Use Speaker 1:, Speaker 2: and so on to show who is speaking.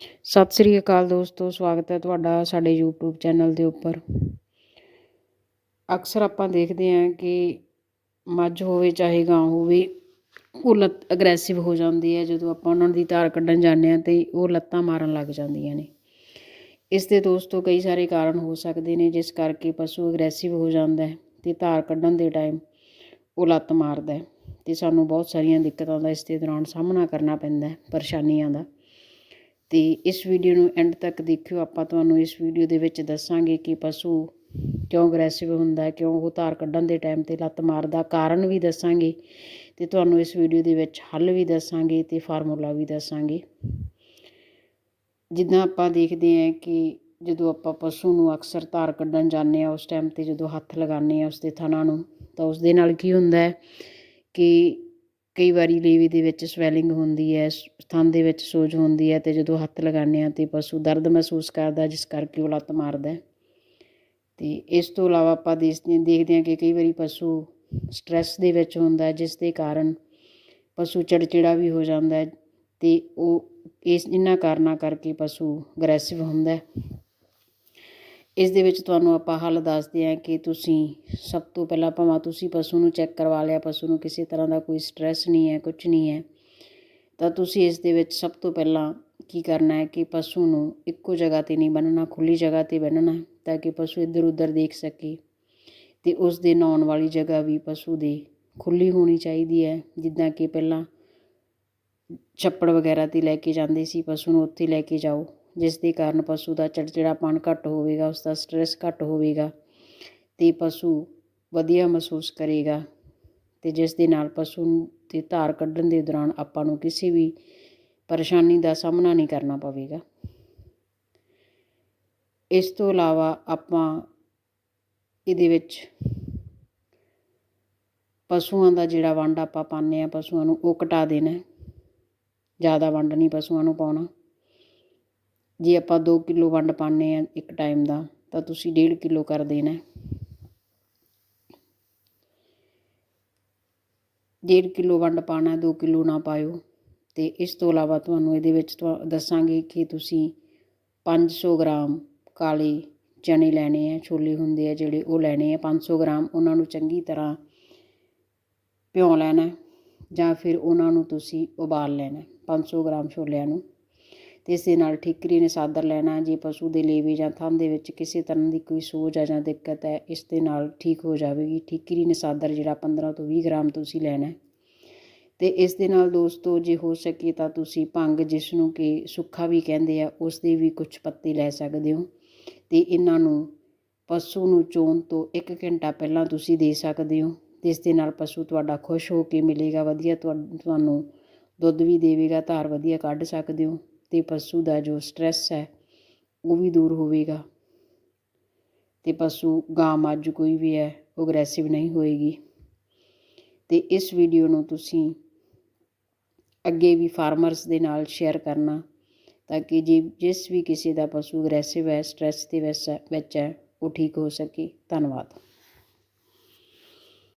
Speaker 1: ਸਤਿ ਸ੍ਰੀ ਅਕਾਲ ਦੋਸਤੋ, ਸਵਾਗਤ ਹੈ ਤੁਹਾਡਾ ਸਾਡੇ YouTube ਚੈਨਲ ਦੇ ਉੱਪਰ। ਅਕਸਰ ਆਪਾਂ ਦੇਖਦੇ ਹਾਂ ਕਿ ਮੱਝ ਹੋਵੇ, ਚਾਹੇ ਗਾਂ ਹੋਵੇ, ਉਹ ਲੱਤ ਅਗਰੈਸਿਵ ਹੋ ਜਾਂਦੀ ਹੈ। ਜਦੋਂ ਆਪਾਂ ਉਹਨਾਂ ਦੀ ਧਾਰ ਕੱਢਣ ਜਾਂਦੇ ਹਾਂ ਤੇ ਉਹ ਲੱਤਾਂ ਮਾਰਨ ਲੱਗ ਜਾਂਦੀਆਂ ਨੇ। ਇਸ ਦੇ ਦੋਸਤੋ, ਕਈ ਸਾਰੇ ਕਾਰਨ ਹੋ ਸਕਦੇ ਨੇ, ਜਿਸ ਕਰਕੇ ਪਸ਼ੂ ਅਗਰੈਸਿਵ ਹੋ ਜਾਂਦਾ ਹੈ ਤੇ ਧਾਰ ਕੱਢਣ ਦੇ ਟਾਈਮ ਉਹ ਲੱਤ ਮਾਰਦਾ ਹੈ ਤੇ ਸਾਨੂੰ ਬਹੁਤ ਸਾਰੀਆਂ ਦਿੱਕਤਾਂ ਦਾ ਇਸ ਦੇ ਦੌਰਾਨ ਸਾਹਮਣਾ ਕਰਨਾ ਪੈਂਦਾ ਹੈ, ਪਰੇਸ਼ਾਨੀਆਂ ਦਾ। ਅਤੇ ਇਸ ਵੀਡੀਓ ਨੂੰ ਐਂਡ ਤੱਕ ਦੇਖਿਓ। ਆਪਾਂ ਤੁਹਾਨੂੰ ਇਸ ਵੀਡੀਓ ਦੇ ਵਿੱਚ ਦੱਸਾਂਗੇ ਕਿ ਪਸ਼ੂ ਕਿਉਂ ਅਗਰੈਸਿਵ ਹੁੰਦਾ, ਕਿਉਂ ਉਹ ਧਾਰ ਕੱਢਣ ਦੇ ਟਾਈਮ ਤੇ ਲੱਤ ਮਾਰਦਾ, ਕਾਰਨ ਵੀ ਦੱਸਾਂਗੇ ਤੇ ਤੁਹਾਨੂੰ ਇਸ ਵੀਡੀਓ ਦੇ ਵਿੱਚ ਹੱਲ ਵੀ ਦੱਸਾਂਗੇ ਤੇ ਫਾਰਮੂਲਾ ਵੀ ਦੱਸਾਂਗੇ। ਜਿੱਦਾਂ ਆਪਾਂ ਦੇਖਦੇ ਹਾਂ ਕਿ ਜਦੋਂ ਆਪਾਂ ਪਸ਼ੂ ਨੂੰ ਅਕਸਰ ਧਾਰ ਕੱਢਣ ਜਾਂਦੇ ਆ ਉਸ ਟਾਈਮ ਤੇ ਜਦੋਂ ਹੱਥ ਲਗਾਉਂਦੇ ਆ ਉਸ ਦੇ ਥਣਾ ਨੂੰ, ਤਾਂ ਉਸ ਦੇ ਨਾਲ ਕੀ ਹੁੰਦਾ ਹੈ ਕਿ ਕਈ ਵਾਰੀ ਲੇਵੇ ਦੇ ਵਿੱਚ ਸਵੈਲਿੰਗ ਹੁੰਦੀ ਹੈ ਥਣ ਦੇ ਵਿੱਚ ਸੋਜ ਹੁੰਦੀ ਹੈ ਅਤੇ ਜਦੋਂ ਹੱਥ ਲਗਾਉਂਦੇ ਹਾਂ ਤਾਂ ਪਸ਼ੂ ਦਰਦ ਮਹਿਸੂਸ ਕਰਦਾ, ਜਿਸ ਕਰਕੇ ਉਹ ਲੱਤ ਮਾਰਦਾ ਅਤੇ ਇਸ ਤੋਂ ਇਲਾਵਾ ਆਪਾਂ ਦੇਖਦੇ ਦੇਖਦੇ ਹਾਂ ਕਿ ਕਈ ਵਾਰੀ ਪਸ਼ੂ ਸਟ੍ਰੈਸ ਦੇ ਵਿੱਚ ਹੁੰਦਾ ਜਿਸ ਦੇ ਕਾਰਨ ਪਸ਼ੂ ਚੜਚਿੜਾ ਵੀ ਹੋ ਜਾਂਦਾ ਹੈ ਤੇ ਉਹ ਇਸ, ਇਹਨਾਂ ਕਾਰਨਾਂ ਕਰਕੇ ਪਸ਼ੂ ਅਗਰੈਸਿਵ ਹੁੰਦਾ ਇਸ ਦੇ ਵਿੱਚ ਤੁਹਾਨੂੰ ਆਪਾਂ ਹੱਲ ਦੱਸਦੇ ਹਾਂ ਕਿ ਤੁਸੀਂ ਸਭ ਤੋਂ ਪਹਿਲਾਂ ਭਾਵੇਂ ਤੁਸੀਂ ਪਸ਼ੂ ਨੂੰ ਚੈੱਕ ਕਰਵਾ ਲਿਆ, ਪਸ਼ੂ ਨੂੰ ਕਿਸੇ ਤਰ੍ਹਾਂ ਦਾ ਕੋਈ ਸਟ੍ਰੈਸ ਨਹੀਂ ਹੈ ਕੁਝ ਨਹੀਂ ਹੈ, ਤਾਂ ਤੁਸੀਂ ਇਸ ਦੇ ਵਿੱਚ ਸਭ ਤੋਂ ਪਹਿਲਾਂ ਕੀ ਕਰਨਾ ਹੈ ਕਿ ਪਸ਼ੂ ਨੂੰ ਇੱਕੋ ਜਗ੍ਹਾ ਤੇ ਨਹੀਂ ਬੰਨਣਾ ਖੁੱਲੀ ਜਗ੍ਹਾ ਤੇ ਬੰਨਣਾ ਤਾਂ ਕਿ ਪਸ਼ੂ ਇੱਧਰ ਉੱਧਰ ਦੇਖ ਸਕੇ ਤੇ ਉਸ ਦੇ ਨਹਾਉਣ ਵਾਲੀ ਜਗ੍ਹਾ ਵੀ ਪਸ਼ੂ ਦੀ ਖੁੱਲੀ ਹੋਣੀ ਚਾਹੀਦੀ ਹੈ, ਜਿੱਦਾਂ ਕਿ ਪਹਿਲਾਂ ਛੱਪੜ ਵਗੈਰਾ ਤੇ ਲੈ ਕੇ ਜਾਂਦੇ ਸੀ, ਪਸ਼ੂ ਨੂੰ ਉੱਥੇ ਲੈ ਕੇ ਜਾਓ। ਜਿਸ ਦੇ ਕਾਰਨ ਪਸ਼ੂ ਦਾ ਚੜਚਿੜਾਪਣ ਘੱਟ ਹੋਵੇਗਾ ਉਸ ਦਾ ਸਟ੍ਰੈਸ ਘੱਟ ਹੋਵੇਗਾ ਅਤੇ ਪਸ਼ੂ ਵਧੀਆ ਮਹਿਸੂਸ ਕਰੇਗਾ ਅਤੇ ਜਿਸ ਦੇ ਨਾਲ ਪਸ਼ੂ ਤੇ ਧਾਰ ਕੱਢਣ ਦੇ ਦੌਰਾਨ ਆਪਾਂ ਨੂੰ ਕਿਸੇ ਵੀ ਪਰੇਸ਼ਾਨੀ ਦਾ ਸਾਹਮਣਾ ਨਹੀਂ ਕਰਨਾ ਪਵੇਗਾ। ਇਸ ਤੋਂ ਇਲਾਵਾ ਆਪਾਂ ਇਹਦੇ ਵਿੱਚ ਪਸ਼ੂਆਂ ਦਾ ਜਿਹੜਾ ਵੰਡ ਆਪਾਂ ਪਾਉਂਦੇ ਆ ਪਸ਼ੂਆਂ ਨੂੰ ਉਹ ਘਟਾ ਦੇਣਾ ਜ਼ਿਆਦਾ ਵੰਡ ਨਹੀਂ ਪਸ਼ੂਆਂ ਨੂੰ ਪਾਉਣਾ। ਜੇ ਆਪਾਂ ਦੋ ਕਿਲੋ ਵੰਡ ਪਾਉਂਦੇ ਹਾਂ ਇੱਕ ਟਾਈਮ ਦਾ, ਤਾਂ ਤੁਸੀਂ ਡੇਢ ਕਿਲੋ ਕਰ ਦੇਣਾ ਡੇਢ ਕਿਲੋ ਵੰਡ ਪਾਣਾ 2 ਕਿਲੋ ਨਾ ਪਾਇਓ। ਤੇ ਇਸ ਤੋਂ ਇਲਾਵਾ ਤੁਹਾਨੂੰ ਇਹਦੇ ਵਿੱਚ ਦੱਸਾਂਗੇ ਕਿ ਤੁਸੀਂ 500 ਗ੍ਰਾਮ ਕਾਲੇ ਚਨੇ ਲੈਣੇ ਆ ਛੋਲੇ ਹੁੰਦੇ ਆ ਜਿਹੜੇ ਉਹ ਲੈਣੇ ਆ 500 ਗ੍ਰਾਮ ਉਹਨਾਂ ਨੂੰ ਚੰਗੀ ਤਰ੍ਹਾਂ ਭਿਉਂ ਲੈਣਾ ਜਾਂ ਫਿਰ ਉਹਨਾਂ ਨੂੰ ਤੁਸੀਂ ਉਬਾਲ ਲੈਣਾ 500 ਗ੍ਰਾਮ ਛੋਲਿਆਂ ਨੂੰ। ਅਤੇ ਇਸ ਦੇ ਨਾਲ ਠੀਕਰੀ ਨੇ ਸਾਦਰ ਲੈਣਾ ਜੇ ਪਸ਼ੂ ਦੇ ਲੇਵੇ ਜਾਂ ਥੰਨ ਦੇ ਵਿੱਚ ਕਿਸੇ ਤਰ੍ਹਾਂ ਦੀ ਕੋਈ ਸੋਜ ਹੈ ਜਾਂ ਦਿੱਕਤ ਹੈ, ਇਸ ਦੇ ਨਾਲ ਠੀਕ ਹੋ ਜਾਵੇਗੀ। ਠੀਕਰੀ ਨੇ ਸਾਦਰ ਜਿਹੜਾ 15 ਤੋਂ 20 ਗ੍ਰਾਮ ਤੁਸੀਂ ਲੈਣਾ ਤੇ ਇਸ ਦੇ ਨਾਲ ਦੋਸਤੋ, ਜੇ ਹੋ ਸਕੇ ਤਾਂ ਤੁਸੀਂ ਭੰਗ ਜਿਸ ਨੂੰ ਕਿ ਸੁੱਖਾ ਵੀ ਕਹਿੰਦੇ ਆ, ਉਸ ਦੇ ਵੀ ਕੁਝ ਪੱਤੇ ਲੈ ਸਕਦੇ ਹੋ। ਤੇ ਇਹਨਾਂ ਨੂੰ ਪਸ਼ੂ ਨੂੰ ਚੋਣ ਤੋਂ 1 ਘੰਟਾ ਪਹਿਲਾਂ ਤੁਸੀਂ ਦੇ ਸਕਦੇ ਹੋ। ਤੇ ਇਸ ਦੇ ਨਾਲ ਪਸ਼ੂ ਤੁਹਾਡਾ ਖੁਸ਼ ਹੋ ਕੇ ਮਿਲੇਗਾ, ਵਧੀਆ ਤੁਹਾਨੂੰ ਦੁੱਧ ਵੀ ਦੇਵੇਗਾ, ਧਾਰ ਵਧੀਆ ਕੱਢ ਸਕਦੇ ਹੋ। ਅਤੇ ਪਸ਼ੂ ਦਾ ਜੋ ਸਟ੍ਰੈਸ ਹੈ, ਉਹ ਵੀ ਦੂਰ ਹੋਵੇਗਾ। ਅਤੇ ਪਸ਼ੂ ਗਾਂ ਮੱਝ ਕੋਈ ਵੀ ਹੈ, ਉਹ ਅਗਰੈਸਿਵ ਨਹੀਂ ਹੋਏਗੀ। ਅਤੇ ਇਸ ਵੀਡੀਓ ਨੂੰ ਤੁਸੀਂ ਅੱਗੇ ਵੀ ਫਾਰਮਰਸ ਦੇ ਨਾਲ ਸ਼ੇਅਰ ਕਰਨਾ, ਤਾਂ ਕਿ ਜੇ, ਜਿਸ ਵੀ ਕਿਸੇ ਦਾ ਪਸ਼ੂ ਅਗਰੈਸਿਵ ਹੈ ਸਟ੍ਰੈਸ ਦੇ ਵਿੱਚ ਹੈ, ਉਹ ਠੀਕ ਹੋ ਸਕੇ। ਧੰਨਵਾਦ।